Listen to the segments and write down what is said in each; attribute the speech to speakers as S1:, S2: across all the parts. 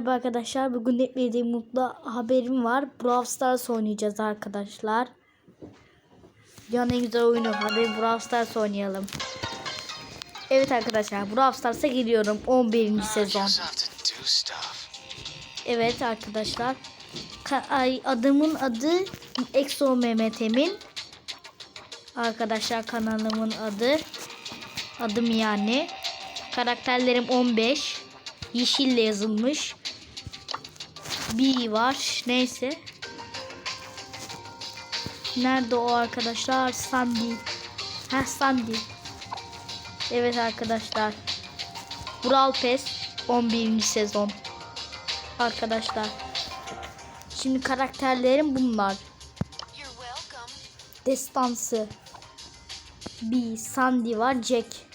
S1: Merhaba arkadaşlar. Bugün hep mutlu haberim var. Brawl Stars oynayacağız arkadaşlar. Dünyanın en güzel oyunu. Hadi Brawl Stars oynayalım. Evet arkadaşlar. Brawl Stars'a geliyorum. 11. sezon. Evet arkadaşlar. Ka- ay, adımın adı Exo Mehmet Emin. Arkadaşlar kanalımın adı. Adım yani. Karakterlerim 15. Yeşille yazılmış. B var. Neyse. Nerede o arkadaşlar? Sandy. Ha Sandy. Evet arkadaşlar. Brawl Pass 11. sezon. Arkadaşlar. Şimdi karakterlerim bunlar. Destansı. B, Sandy var, Jack.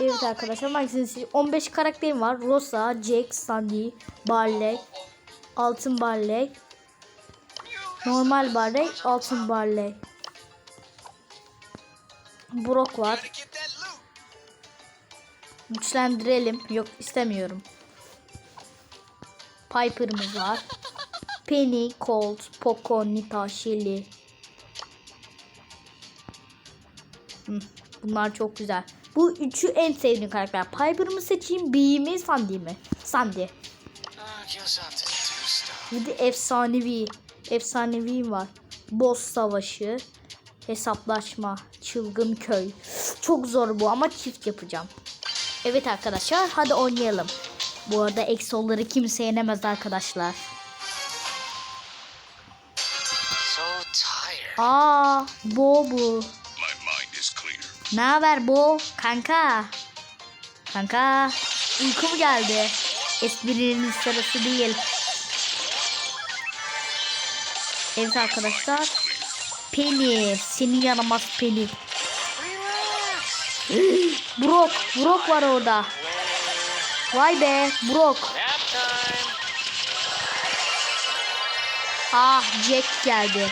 S1: Evet arkadaşlar hangisini 15 karakterim var. Rosa, Jack, Sandy, Barley, Altın Barley, Normal Barley, Altın Barley. Brock var. Güçlendirelim. Yok istemiyorum. Piper'ımız var. Penny, Colt, Poco, Nita, Shelly. Bunlar çok güzel. Bu üçü en sevdiğim karakter. Piper'ı mı seçeyim, B'yi mi, Sandy mi? Sandy. Bir de efsanevi. Efsanevi var. Boss savaşı. Hesaplaşma. Çılgın köy. Çok zor bu ama çift yapacağım. Evet arkadaşlar hadi oynayalım. Bu arada eksolları kimse yenemez arkadaşlar.
S2: So tired.
S1: Aa, Bo Ne haber Bo? Kanka. Kanka. Uyku mu geldi? Esprinin sırası değil. Evet arkadaşlar. Penny. Seni yanamaz Penny. Brock. Brock var orada. Vay be.
S2: Time.
S1: Ah Jack geldi.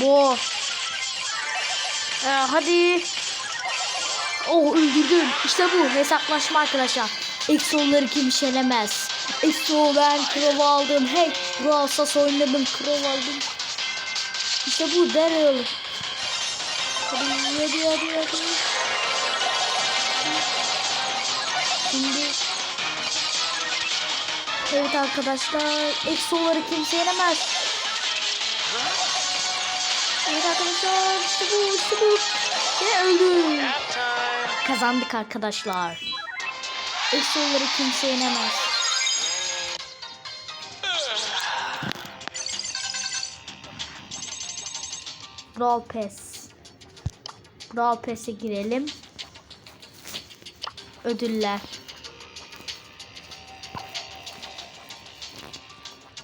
S1: Bo. Ee, hadi. Oh öldürdüm. İşte bu hesaplaşma arkadaşlar. Exo'ları kimse yenemez. Exo ben Crow aldım. Hey Brawl oynadım Crow aldım. İşte bu Daryl. Hadi hadi hadi hadi. Şimdi Evet arkadaşlar Exo'ları kimse yenemez. Evet arkadaşlar işte bu işte bu. Ve öldü.
S2: Nap time.
S1: Kazandık arkadaşlar. Exo'ları kimse yenemez. Brawl Pass. Brawl Pass'e girelim. Ödüller.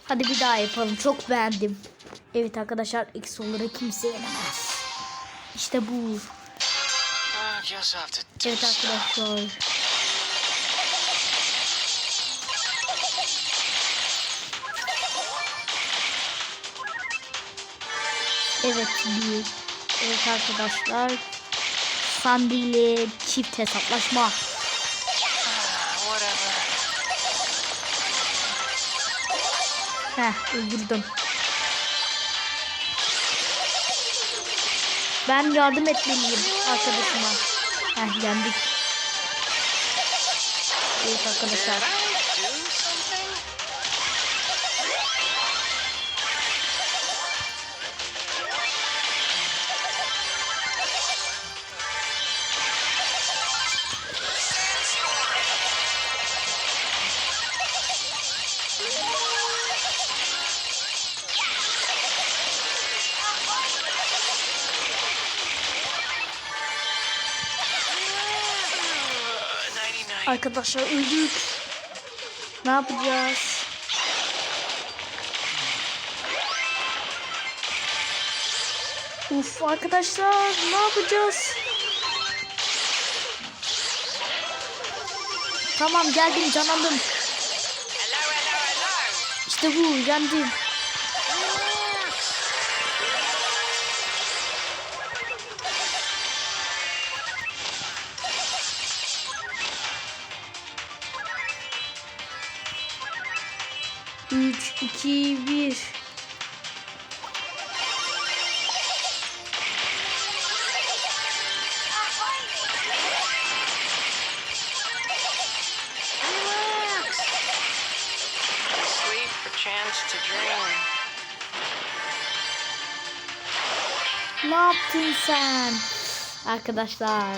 S1: Hadi bir daha yapalım. Çok beğendim. Evet arkadaşlar Exo'ları kimse yenemez. İşte bu. Evet arkadaşlar. Evet bir. Evet arkadaşlar. Sandy ile çift hesaplaşma. Heh öldürdüm. Ben yardım etmeliyim arkadaşıma. Heh yendik. Evet arkadaşlar. Arkadaşlar öldük. Ne yapacağız? Uf arkadaşlar ne yapacağız? Tamam geldim canlandım. İşte bu yendim. Ne yaptın sen? Arkadaşlar.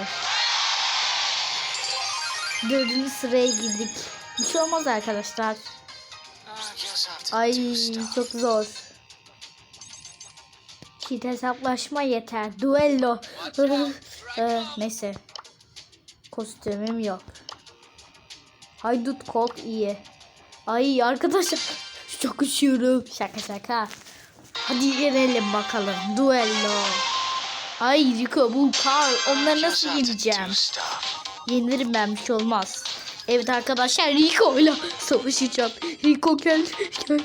S1: Dördüncü sıraya girdik. Bir şey olmaz arkadaşlar. Ay çok zor. Kit hesaplaşma yeter. Duello. Ee, neyse. Kostümüm yok. Haydut Colt iyi. Ay arkadaşlar. Çok üşüyorum. Şaka şaka. Hadi yenelim bakalım. Duello. Ay Rico bu Carl. Onları nasıl yeneceğim? Yenirim ben bir şey olmaz. Evet arkadaşlar Rico ile savaşacağım. Rico gel. gel.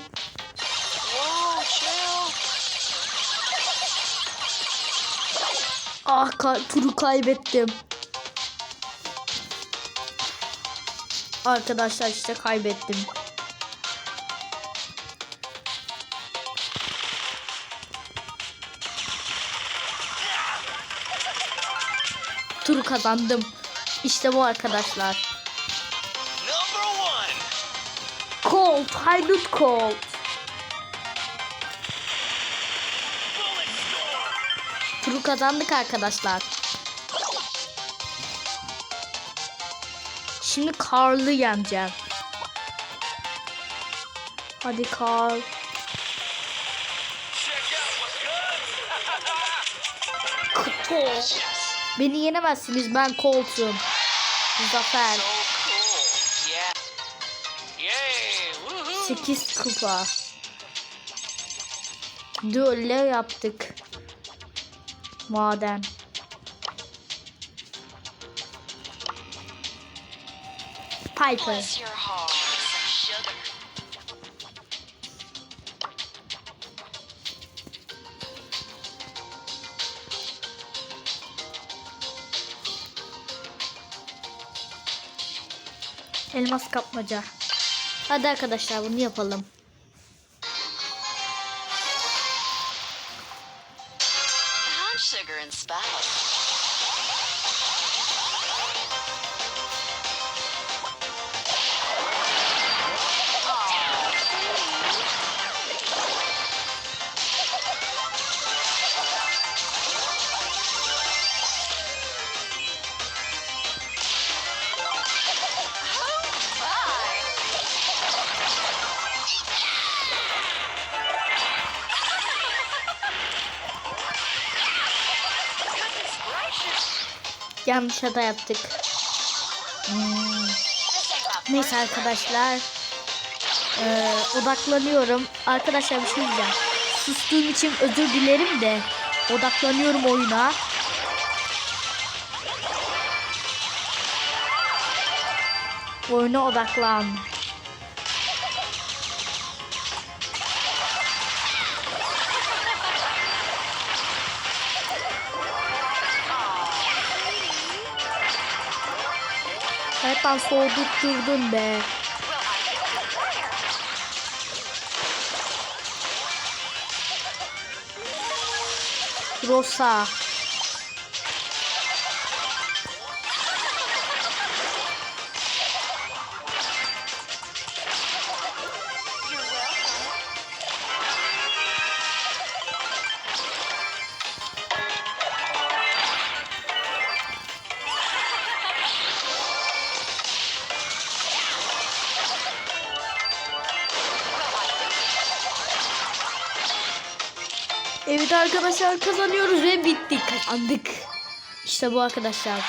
S1: Ah ka- turu kaybettim. Arkadaşlar işte kaybettim. Turu kazandım. İşte bu arkadaşlar. Colt, haydut Colt. Turu kazandık arkadaşlar. Şimdi Carl'ı yeneceğim. Hadi Carl. Colt. Beni yenemezsiniz ben Colt'um. Zafer.
S2: So cool. Yeah. Yay. Woohoo.
S1: 8 kupa. Düello yaptık. Maden. Piper. Elmas kapmaca. Hadi arkadaşlar bunu yapalım. Yanlış hata yaptık. Hmm. Neyse arkadaşlar. Ee, odaklanıyorum. Arkadaşlar bir şey diyeceğim. Sustuğum için özür dilerim de. Odaklanıyorum oyuna. Oyuna odaklan. Hayattan soğudutturdun be. Rosa. Arkadaşlar kazanıyoruz ve bittik. Kazandık. İşte bu arkadaşlar.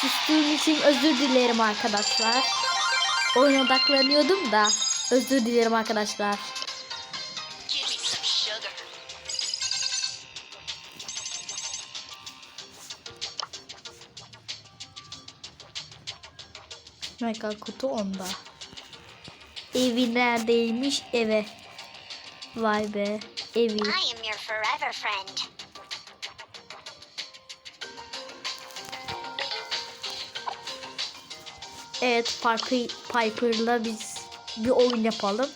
S1: Sustuğum için özür dilerim arkadaşlar. Oyuna odaklanıyordum da. Özür dilerim arkadaşlar. Mega kutu onda. Evi neredeymiş eve. Vay be evi.
S3: Forever friend.
S1: Evet Piper, Piper'la biz bir oyun yapalım.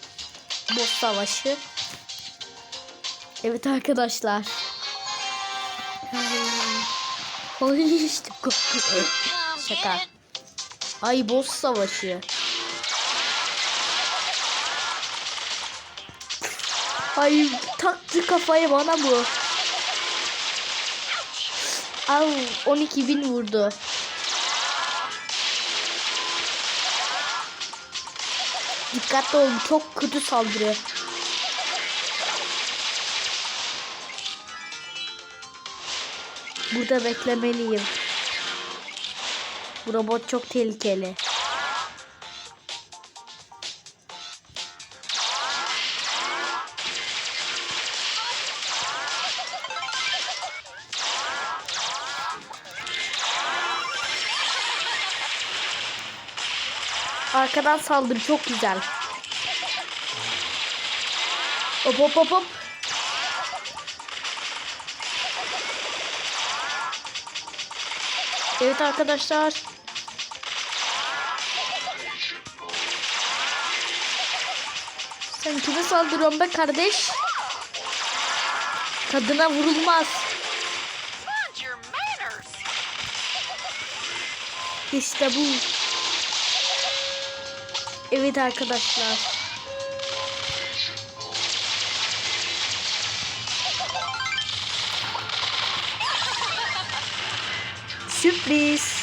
S1: boss savaşı. Evet arkadaşlar. Ay, işte. Şaka. Ay boss savaşı. Ay taktı kafayı bana bu. Al 12 bin vurdu. Dikkatli olun çok kötü saldırı. Burada beklemeliyim. Bu robot çok tehlikeli. Arkadan saldırı çok güzel. Hop hop hop hop. Evet arkadaşlar. Sen kime saldırıyorsun be kardeş? Kadına vurulmaz. İşte bu. Evet arkadaşlar. Sürpriz.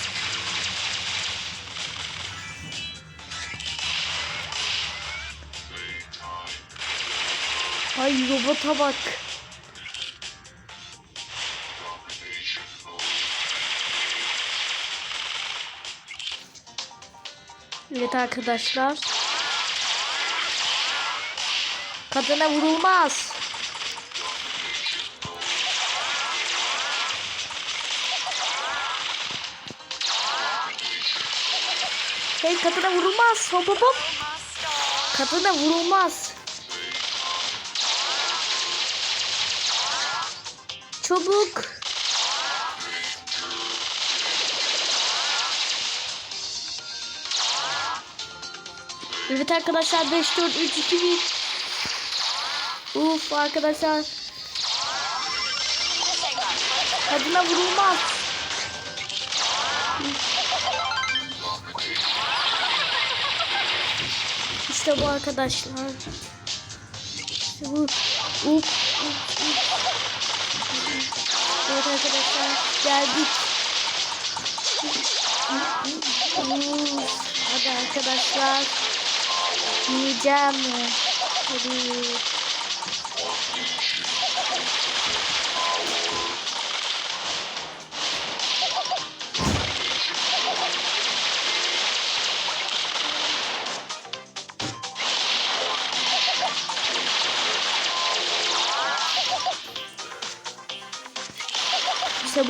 S1: Ay robota bak. Evet arkadaşlar. Kadına vurulmaz. Hey kadına vurulmaz. Hop hop hop. Kadına vurulmaz. Çabuk. Evet arkadaşlar 5 4 3 2 1. Uf arkadaşlar. Kadına vurulmaz. İşte bu arkadaşlar. İşte bu. Uf, uf, uf. Evet arkadaşlar geldik. Uf, Hadi arkadaşlar. Yiyeceğim mi? Hadi. İşte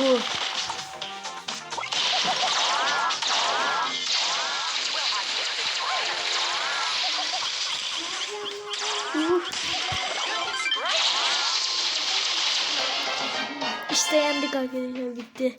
S1: arkadaşlar bitti.